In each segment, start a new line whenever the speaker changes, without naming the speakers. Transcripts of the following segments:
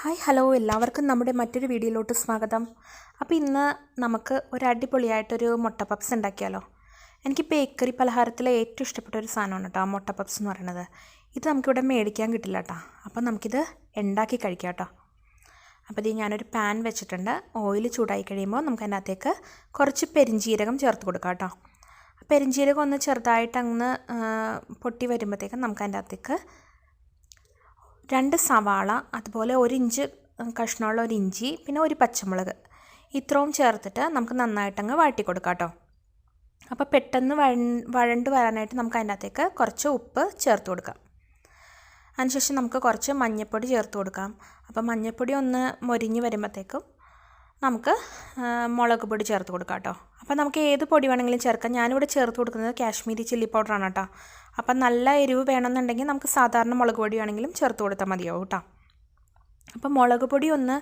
Hi hello. എല്ലാവർക്കും നമ്മുടെ മറ്റൊരു വീഡിയോയിലോട്ട് സ്വാഗതം. അപ്പോൾ ഇന്ന് നമുക്ക് ഒരു അടിപൊളിയായിട്ടൊരു മുട്ട പപ്സ് ഉണ്ടാക്കിയാലോ? എനിക്ക് ബേക്കറി പലഹാരത്തിലെ ഏറ്റവും ഇഷ്ടപ്പെട്ട ഒരു സാധനമാണ് കേട്ടോ ആ മുട്ട പപ്സ് എന്ന് പറയുന്നത്. ഇത് നമുക്കിവിടെ മേടിക്കാൻ കിട്ടില്ല കേട്ടോ. അപ്പോൾ നമുക്കിത് ഉണ്ടാക്കി കഴിക്കാം കേട്ടോ. അപ്പോൾ ഇത് ഞാനൊരു പാൻ വെച്ചിട്ടുണ്ട്. ഓയിൽ ചൂടായി കഴിയുമ്പോൾ നമുക്ക് അതിനകത്തേക്ക് കുറച്ച് പെരിഞ്ചീരകം ചേർത്ത് കൊടുക്കാം കേട്ടോ. പെരിഞ്ചീരകം ഒന്ന് ചെറുതായിട്ട് അങ്ങ് പൊട്ടി വരുമ്പോഴത്തേക്കും നമുക്ക് അതിന്റെ അകത്തേക്ക് രണ്ട് സവാള അതുപോലെ ഒരു ഇഞ്ച് കഷ്ണമുള്ള ഒരു ഇഞ്ചി പിന്നെ ഒരു പച്ചമുളക്. ഇത്രയും ചേർത്തിട്ട് നമുക്ക് നന്നായിട്ടങ്ങ് വഴറ്റി കൊടുക്കാം കേട്ടോ അപ്പോൾ പെട്ടെന്ന് വഴ വഴണ്ട് വരാനായിട്ട് നമുക്ക് അതിന്റെ അകത്തേക്ക് കുറച്ച് ഉപ്പ് ചേർത്ത് കൊടുക്കാം. അതിനുശേഷം നമുക്ക് കുറച്ച് മഞ്ഞൾപ്പൊടി ചേർത്ത് കൊടുക്കാം. അപ്പോൾ മഞ്ഞൾപ്പൊടി ഒന്ന് മൊരിഞ്ഞ് വരുമ്പോഴത്തേക്കും നമുക്ക് മുളക് പൊടി ചേർത്ത് കൊടുക്കാം കേട്ടോ. അപ്പോൾ നമുക്ക് ഏത് പൊടി വേണമെങ്കിലും ചേർക്കാം. ഞാനിവിടെ ചേർത്ത് കൊടുക്കുന്നത് കാശ്മീരി ചില്ലി പൗഡറാണ് കേട്ടോ. അപ്പം നല്ല എരിവ് വേണമെന്നുണ്ടെങ്കിൽ നമുക്ക് സാധാരണ മുളക് പൊടി വേണമെങ്കിലും ചേർത്ത് കൊടുത്താൽ മതിയാവും കേട്ടോ. അപ്പോൾ മുളക് പൊടി ഒന്ന്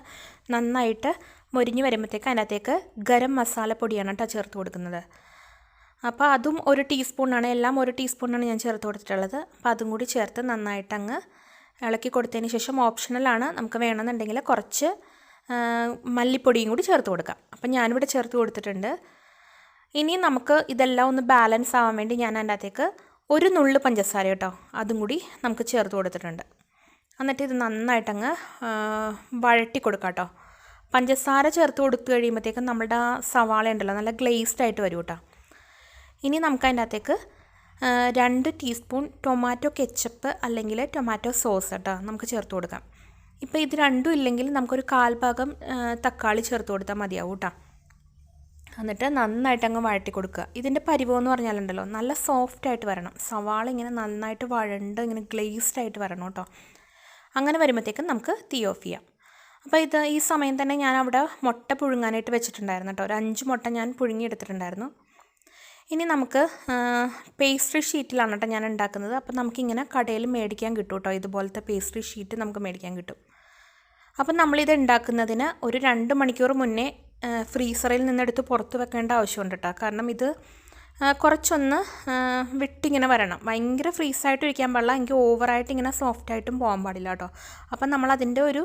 നന്നായിട്ട് മൊരിഞ്ഞ് വരുമ്പോഴത്തേക്ക് അതിനകത്തേക്ക് ഗരം മസാല പൊടിയാണ് കേട്ടോ ചേർത്ത് കൊടുക്കുന്നത്. അപ്പോൾ അതും ഒരു ടീസ്പൂണാണ്. എല്ലാം ഒരു ടീസ്പൂണാണ് ഞാൻ ചേർത്ത് കൊടുത്തിട്ടുള്ളത്. അപ്പോൾ അതും കൂടി ചേർത്ത് നന്നായിട്ട് അങ്ങ് ഇളക്കി കൊടുത്തതിന് ശേഷം ഓപ്ഷണലാണ് നമുക്ക് വേണമെന്നുണ്ടെങ്കിൽ കുറച്ച് മല്ലിപ്പൊടിയും കൂടി ചേർത്ത് കൊടുക്കാം. അപ്പം ഞാനിവിടെ ചേർത്ത് കൊടുത്തിട്ടുണ്ട്. ഇനി നമുക്ക് ഇതെല്ലാം ഒന്ന് ബാലൻസ് ആവാൻ വേണ്ടി ഞാൻ അതിന്റെ അകത്തേക്ക് ഒരു നുള്ള് പഞ്ചസാര കേട്ടോ അതും കൂടി നമുക്ക് ചേർത്ത് കൊടുത്തിട്ടുണ്ട്. എന്നിട്ട് ഇത് നന്നായിട്ടങ്ങ് വഴട്ടി കൊടുക്കാം കേട്ടോ. പഞ്ചസാര ചേർത്ത് കൊടുത്തു കഴിയുമ്പോഴത്തേക്കും നമ്മുടെ സവാള ഉണ്ടല്ലോ നല്ല ഗ്ലേസ്ഡ് ആയിട്ട് വരും കേട്ടോ. ഇനി നമുക്ക് അതിന്റെ അകത്തേക്ക് രണ്ട് ടീസ്പൂൺ ടൊമാറ്റോ കെച്ചപ്പ് അല്ലെങ്കിൽ ടൊമാറ്റോ സോസ് കേട്ടോ നമുക്ക് ചേർത്ത് കൊടുക്കാം. ഇപ്പോൾ ഇത് രണ്ടും ഇല്ലെങ്കിൽ നമുക്കൊരു കാൽഭാഗം തക്കാളി ചേർത്ത് കൊടുത്താൽ മതിയാവും കേട്ടോ എന്നിട്ട് നന്നായിട്ട് അങ്ങ് വഴറ്റി കൊടുക്കുക. ഇതിന്റെ പരിവം എന്ന് പറഞ്ഞാലുണ്ടല്ലോ നല്ല സോഫ്റ്റ് ആയിട്ട് വരണം. സവാള ഇങ്ങനെ നന്നായിട്ട് വഴണ്ട് ഇങ്ങനെ ഗ്ലേസ്ഡ് ആയിട്ട് വരണം കേട്ടോ അങ്ങനെ വരുമ്പോഴത്തേക്കും നമുക്ക് തീ ഓഫ് ചെയ്യാം. അപ്പോൾ ഇത് ഈ സമയം തന്നെ ഞാൻ അവിടെ മുട്ട പുഴുങ്ങാനായിട്ട് വെച്ചിട്ടുണ്ടായിരുന്നു കേട്ടോ ഒരു അഞ്ച് മുട്ട ഞാൻ പുഴുങ്ങിയെടുത്തിട്ടുണ്ടായിരുന്നു. ഇനി നമുക്ക് പേസ്ട്രി ഷീറ്റിലാണ് കേട്ടോ ഞാൻ ഉണ്ടാക്കുന്നത്. അപ്പം നമുക്കിങ്ങനെ കടയിൽ മേടിക്കാൻ കിട്ടും കേട്ടോ. ഇതുപോലത്തെ പേസ്ട്രി ഷീറ്റ് നമുക്ക് മേടിക്കാൻ കിട്ടും. അപ്പം നമ്മളിത് ഉണ്ടാക്കുന്നതിന് ഒരു രണ്ട് മണിക്കൂർ മുന്നേ ഫ്രീസറിൽ നിന്നെടുത്ത് പുറത്ത് വെക്കേണ്ട ആവശ്യമുണ്ട് കേട്ടോ. കാരണം ഇത് കുറച്ചൊന്ന് വിട്ടിങ്ങനെ വരണം. ഭയങ്കര ഫ്രീസായിട്ട് ഇരിക്കാൻ പാടില്ല. എനിക്ക് ഓവറായിട്ട് ഇങ്ങനെ സോഫ്റ്റായിട്ടും പോകാൻ പാടില്ല കേട്ടോ. അപ്പം നമ്മളതിന്റെ ഒരു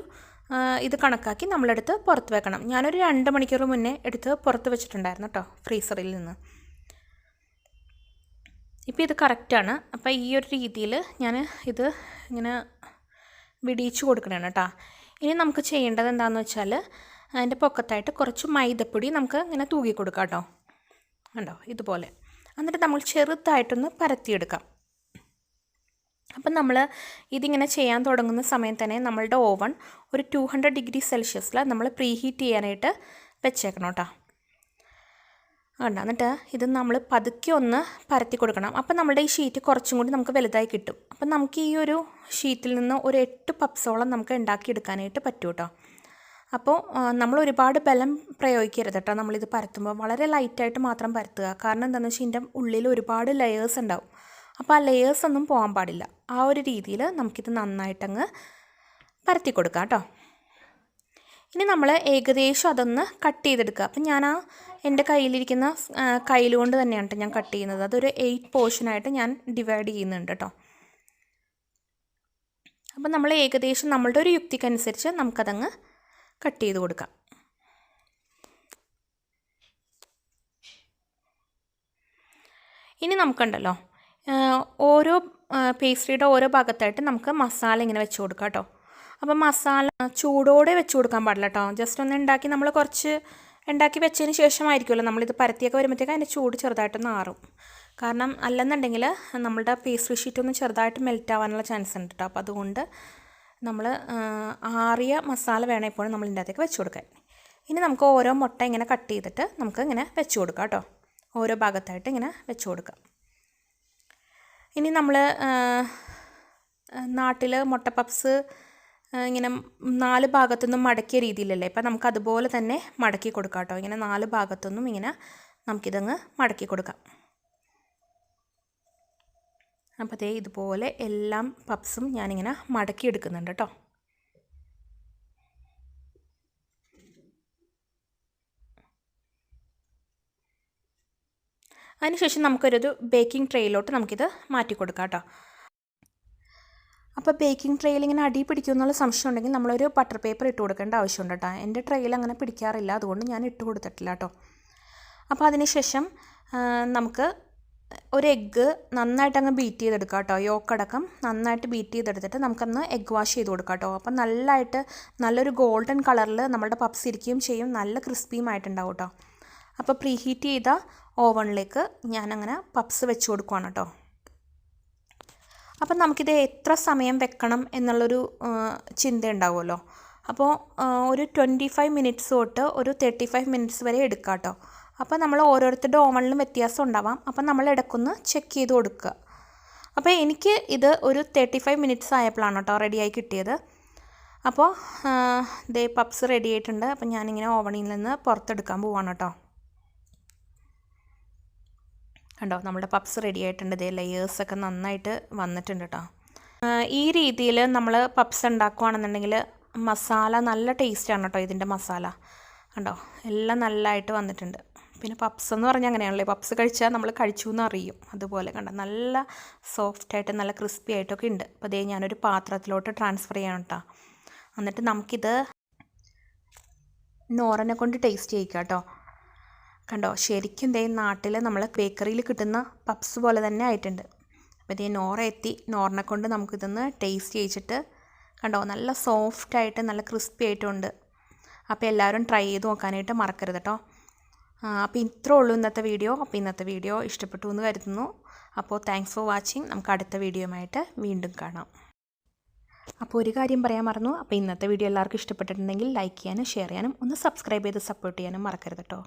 ഇത് കണക്കാക്കി നമ്മളെടുത്ത് പുറത്ത് വെക്കണം. ഞാനൊരു രണ്ട് മണിക്കൂർ മുന്നേ എടുത്ത് പുറത്ത് വെച്ചിട്ടുണ്ടായിരുന്നു കേട്ടോ ഫ്രീസറിൽ നിന്ന്. ഇപ്പോൾ ഇത് കറക്റ്റാണ്. അപ്പോൾ ഈ ഒരു രീതിയിൽ ഞാൻ ഇത് ഇങ്ങനെ വിടിയിച്ച് കൊടുക്കണതാണ് കേട്ടോ ഇനി നമുക്ക് ചെയ്യേണ്ടത് എന്താണെന്ന് വെച്ചാൽ അതിന്റെ പൊക്കത്തായിട്ട് കുറച്ച് മൈദപ്പൊടി നമുക്ക് ഇങ്ങനെ തൂക്കി കൊടുക്കാം കേട്ടോ കണ്ടോ? ഇതുപോലെ. എന്നിട്ട് നമ്മൾ ചെറുതായിട്ടൊന്ന് പരത്തിയെടുക്കാം. അപ്പം നമ്മൾ ഇതിങ്ങനെ ചെയ്യാൻ തുടങ്ങുന്ന സമയം തന്നെ നമ്മളുടെ ഓവൺ ഒരു ടു ഹൺഡ്രഡ് ഡിഗ്രി സെൽഷ്യസിൽ നമ്മൾ പ്രീഹീറ്റ് ചെയ്യാനായിട്ട് വെച്ചേക്കണം കേട്ടോ കണ്ട? എന്നിട്ട് ഇത് നമ്മൾ പതുക്കെ ഒന്ന് പരത്തി കൊടുക്കണം. അപ്പം നമ്മുടെ ഈ ഷീറ്റ് കുറച്ചും കൂടി നമുക്ക് വലുതായി കിട്ടും. അപ്പം നമുക്ക് ഈ ഒരു ഷീറ്റിൽ നിന്ന് ഒരു എട്ട് പപ്സോളം നമുക്ക് ഉണ്ടാക്കിയെടുക്കാനായിട്ട് പറ്റും കേട്ടോ അപ്പോൾ നമ്മൾ ഒരുപാട് ബലം പ്രയോഗിക്കരുത് കേട്ടോ നമ്മളിത് പരത്തുമ്പോൾ വളരെ ലൈറ്റായിട്ട് മാത്രം പരത്തുക. കാരണം എന്താണെന്ന് വെച്ചാൽ ഇതിന്റെ ഉള്ളിൽ ഒരുപാട് ലെയേഴ്സ് ഉണ്ടാവും. അപ്പോൾ ആ ലെയേഴ്സ് ഒന്നും പോകാൻ പാടില്ല. ആ ഒരു രീതിയിൽ നമുക്കിത് നന്നായിട്ടങ്ങ് പരത്തി കൊടുക്കാം കേട്ടോ ഇനി നമ്മൾ ഏകദേശം അതൊന്ന് കട്ട് ചെയ്തെടുക്കുക. അപ്പം ഞാൻ ആ എന്റെ കയ്യിലിരിക്കുന്ന കയ്യിലുകൊണ്ട് തന്നെയാണ് കേട്ടോ ഞാൻ കട്ട് ചെയ്യുന്നത്. അതൊരു എയ്റ്റ് പോർഷനായിട്ട് ഞാൻ ഡിവൈഡ് ചെയ്യുന്നുണ്ട് കേട്ടോ. അപ്പം നമ്മൾ ഏകദേശം നമ്മളുടെ ഒരു യുക്തിക്കനുസരിച്ച് നമുക്കതങ്ങ് കട്ട് ചെയ്ത് കൊടുക്കാം. ഇനി നമുക്കുണ്ടല്ലോ ഓരോ പേസ്ട്രിയുടെ ഓരോ ഭാഗത്തായിട്ട് നമുക്ക് മസാല ഇങ്ങനെ വെച്ച് കൊടുക്കാം കേട്ടോ. അപ്പം മസാല ചൂടോടെ വെച്ച് കൊടുക്കാൻ പാടില്ല കേട്ടോ. ജസ്റ്റ് ഒന്ന് ഉണ്ടാക്കി നമ്മൾ കുറച്ച് ഉണ്ടാക്കി വെച്ചതിന് ശേഷമായിരിക്കുമല്ലോ നമ്മളിത് പരത്തിയൊക്കെ വരുമ്പോഴത്തേക്ക് അതിന്റെ ചൂട് ചെറുതായിട്ടൊന്ന് ആറും കാരണം അല്ലെന്നുണ്ടെങ്കിൽ നമ്മളുടെ പേസ്ട്രി ഷീറ്റ് ഒന്ന് ചെറുതായിട്ട് മെൽറ്റ് ആവാനുള്ള ചാൻസ് ഉണ്ട് കേട്ടോ അപ്പോൾ അതുകൊണ്ട് നമ്മൾ ആറിയ മസാല വേണം എപ്പോഴും നമ്മൾ ഇതിന്റെ അകത്തേക്ക് വെച്ച് കൊടുക്കാൻ ഇനി നമുക്ക് ഓരോ മുട്ട ഇങ്ങനെ കട്ട് ചെയ്തിട്ട് നമുക്ക് ഇങ്ങനെ വെച്ച് കൊടുക്കാം കേട്ടോ ഓരോ ഭാഗത്തായിട്ട് ഇങ്ങനെ വെച്ച് കൊടുക്കാം. ഇനി നമ്മൾ നാട്ടിൽ മുട്ട പപ്സ് ഇങ്ങനെ നാല് ഭാഗത്തുനിന്നും മടക്കിയ രീതിയിലല്ലേ? ഇപ്പം നമുക്ക് അതുപോലെ തന്നെ മടക്കി കൊടുക്കാം കേട്ടോ. ഇങ്ങനെ നാല് ഭാഗത്തുനിന്നും ഇങ്ങനെ നമുക്കിതങ്ങ് മടക്കി കൊടുക്കാം. അപ്പോൾ ദേ ഇതുപോലെ എല്ലാം പപ്സും ഞാനിങ്ങനെ മടക്കി എടുക്കുന്നുണ്ട് കേട്ടോ. അതിനുശേഷം നമുക്കൊരു ബേക്കിംഗ് ട്രേയിലോട്ട് നമുക്കിത് മാറ്റി കൊടുക്കാം കേട്ടോ. അപ്പോൾ ബേക്കിംഗ് ട്രെയിൽ ഇങ്ങനെ അടി പിടിക്കും എന്നുള്ള സംശയം ഉണ്ടെങ്കിൽ നമ്മളൊരു ബട്ടർ പേപ്പർ ഇട്ട് കൊടുക്കേണ്ട ആവശ്യമുണ്ട് കേട്ടോ എന്റെ ട്രെയിൽ അങ്ങനെ പിടിക്കാറില്ല. അതുകൊണ്ട് ഞാൻ ഇട്ട് കൊടുത്തിട്ടില്ല കേട്ടോ അപ്പോൾ അതിനുശേഷം ശേഷം നമുക്ക് ഒരു എഗ്ഗ് നന്നായിട്ട് അങ്ങ് ബീറ്റ് ചെയ്തെടുക്കാം കേട്ടോ യോക്കടക്കം നന്നായിട്ട് ബീറ്റ് ചെയ്തെടുത്തിട്ട് നമുക്കൊന്ന് എഗ്ഗ് വാഷ് ചെയ്ത് കൊടുക്കാം കേട്ടോ അപ്പം നല്ലതായിട്ട് നല്ലൊരു ഗോൾഡൻ കളറിൽ നമ്മുടെ പപ്സ് ഇരിക്കുകയും ചെയ്യും. നല്ല ക്രിസ്പിയും ആയിട്ടുണ്ടാവും കേട്ടോ അപ്പോൾ പ്രീഹീറ്റ് ചെയ്ത ഓവണിലേക്ക് ഞാനങ്ങനെ പപ്സ് വെച്ച് കൊടുക്കുവാണ് കേട്ടോ അപ്പം നമുക്കിത് എത്ര സമയം വെക്കണം എന്നുള്ളൊരു ചിന്ത ഉണ്ടാവുമല്ലോ അപ്പോൾ ഒരു ട്വന്റി ഫൈവ് മിനിറ്റ്സ് തൊട്ട് ഒരു തേർട്ടി ഫൈവ് മിനിറ്റ്സ് വരെ എടുക്കാം കേട്ടോ അപ്പോൾ നമ്മൾ ഓരോരുത്തരുടെ ഓവണിലും വ്യത്യാസം ഉണ്ടാവാം. അപ്പം നമ്മൾ ഇടയ്ക്കൊന്ന് ചെക്ക് ചെയ്ത് കൊടുക്കുക. അപ്പോൾ എനിക്ക് ഇത് ഒരു തേർട്ടി ഫൈവ് മിനിറ്റ്സ് ആയപ്പോഴാണ് കേട്ടോ റെഡിയായി കിട്ടിയത്. അപ്പോൾ ദേ പപ്സ് റെഡി ആയിട്ടുണ്ട്. അപ്പം ഞാനിങ്ങനെ ഓവണിൽ നിന്ന് പുറത്തെടുക്കാൻ പോവാണ് കേട്ടോ. കണ്ടോ നമ്മുടെ പപ്സ് റെഡി ആയിട്ടുണ്ട്. ഇതേ ലെയേഴ്സൊക്കെ നന്നായിട്ട് വന്നിട്ടുണ്ട് കേട്ടോ ഈ രീതിയിൽ നമ്മൾ പപ്സ് ഉണ്ടാക്കുകയാണെന്നുണ്ടെങ്കിൽ മസാല നല്ല ടേസ്റ്റാണ് കേട്ടോ ഇതിന്റെ മസാല. കണ്ടോ എല്ലാം നല്ലതായിട്ട് വന്നിട്ടുണ്ട്. പിന്നെ പപ്സ് എന്ന് പറഞ്ഞാൽ അങ്ങനെയാണല്ലോ. പപ്സ് കഴിച്ചാൽ നമ്മൾ കഴിച്ചു എന്ന് അറിയും. അതുപോലെ കണ്ടോ നല്ല സോഫ്റ്റായിട്ട് നല്ല ക്രിസ്പി ആയിട്ടൊക്കെ ഉണ്ട്. അപ്പോൾ അതേ ഞാനൊരു പാത്രത്തിലോട്ട് ട്രാൻസ്ഫർ ചെയ്യണം കേട്ടോ എന്നിട്ട് നമുക്കിത് നോറനെ കൊണ്ട് ടേസ്റ്റ് ചെയ്യിക്കാം കേട്ടോ കണ്ടോ? ശരിക്കും ദേ നാട്ടിൽ നമ്മൾ ബേക്കറിയിൽ കിട്ടുന്ന പപ്സ് പോലെ തന്നെ ആയിട്ടുണ്ട്. അപ്പോൾ ഇതേ നോറ എത്തി. നോറിനെ കൊണ്ട് നമുക്കിതൊന്ന് ടേസ്റ്റ് ചെയ്യിച്ചിട്ട് കണ്ടോ? നല്ല സോഫ്റ്റ് ആയിട്ട് നല്ല ക്രിസ്പി ആയിട്ടുണ്ട്. അപ്പോൾ എല്ലാവരും ട്രൈ ചെയ്ത് നോക്കാനായിട്ട് മറക്കരുത് കേട്ടോ അപ്പോൾ ഇത്രേ ഉള്ളൂ ഇന്നത്തെ വീഡിയോ അപ്പോൾ ഇന്നത്തെ വീഡിയോ ഇഷ്ടപ്പെട്ടു എന്ന് കരുതുന്നു. അപ്പോൾ താങ്ക്സ് ഫോർ വാച്ചിങ് നമുക്ക് അടുത്ത വീഡിയോയുമായിട്ട് വീണ്ടും കാണാം. അപ്പോൾ ഒരു കാര്യം പറയാൻ മറന്നു. അപ്പോൾ ഇന്നത്തെ വീഡിയോ എല്ലാവർക്കും ഇഷ്ടപ്പെട്ടിട്ടുണ്ടെങ്കിൽ ലൈക്ക് ചെയ്യാനും ഷെയർ ചെയ്യാനും ഒന്ന് സബ്സ്ക്രൈബ് ചെയ്ത് സപ്പോർട്ട് ചെയ്യാനും മറക്കരുത് കേട്ടോ